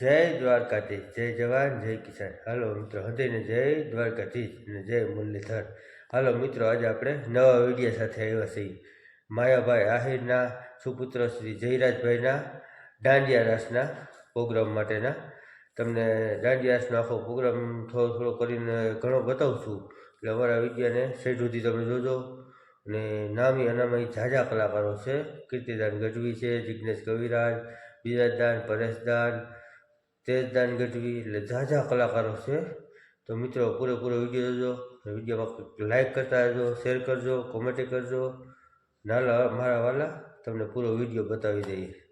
જય દ્વારકાધીશ, જય જવાન, જય કિસાન. હાલો મિત્રો, હૃદયને જય દ્વારકાધીશ અને જય મુરલીધર. હાલો મિત્રો, આજે આપણે નવા વીડિયો સાથે આવ્યા છીએ. માયાભાઈ આહિરના સુપુત્ર શ્રી જયરાજભાઈના દાંડિયા રાસના પ્રોગ્રામ માટેના. તમને દાંડિયા રાસનો આખો પ્રોગ્રામ થોડો થોડો કરીને ઘણો બતાવું છું એટલે અમારા વિડીયાને સેટ સુધી તમે જોજો. અને નામી અનામી ઝાઝા કલાકારો છે. કીર્તિદાન ગઢવી છે જિજ્ઞેશ કવિરાજ, બિરાજદાન, પરેશદાન તેજદાન ગઢવી એટલે ઝાઝા કલાકારો છે. તો મિત્રો, પૂરેપૂરો વીડિયો જોજો. વિડીયોમાં લાઇક કરતા રહેજો શેર કરજો કોમેન્ટ કરજો. નાલા મારા વાલા, તમને પૂરો વીડિયો બતાવી દઈએ.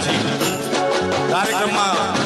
પ્રસંગે છીએ કાર્યક્રમમાં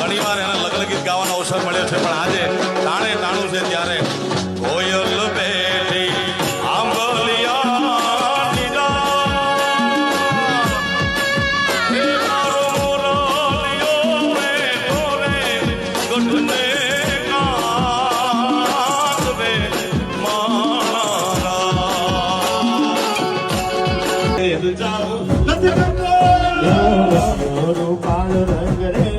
ಸಂಗರೇ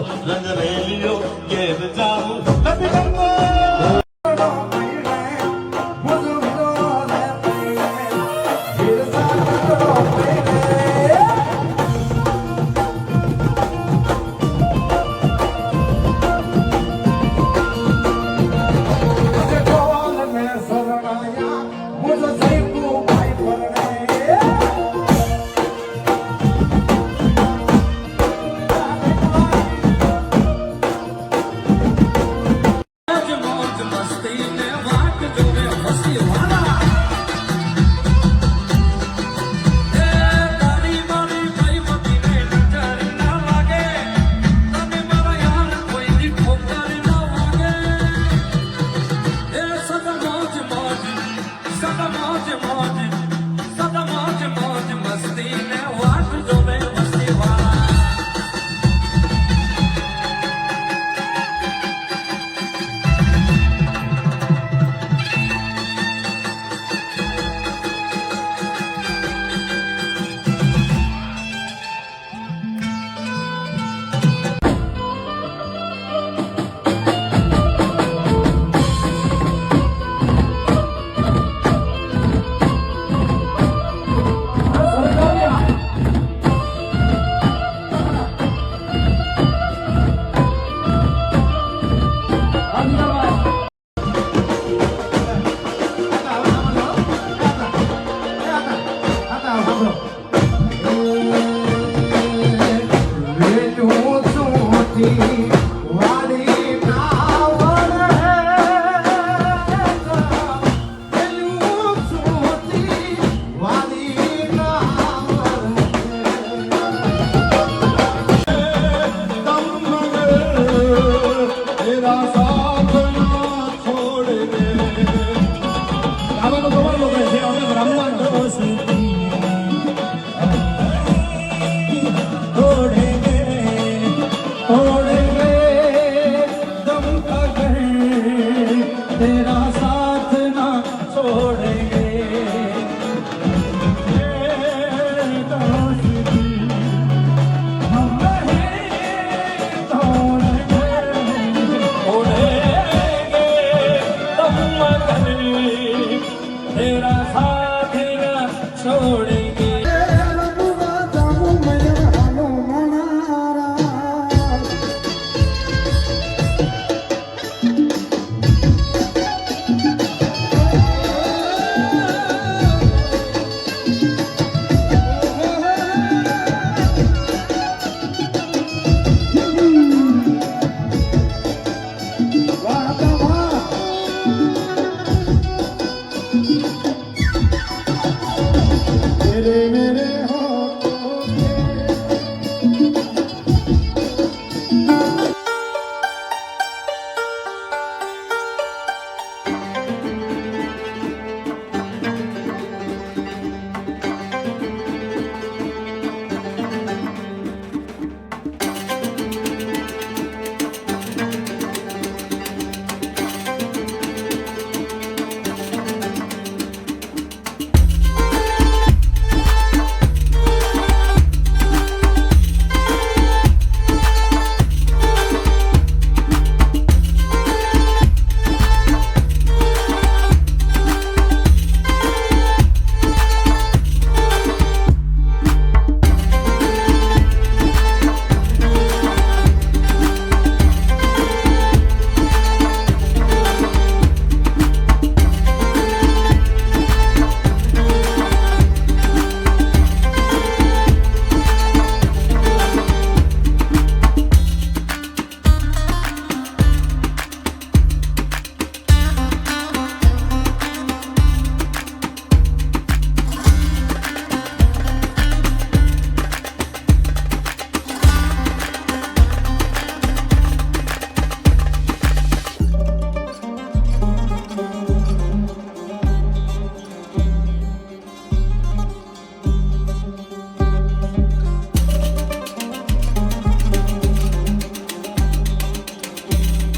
મારો રસિયો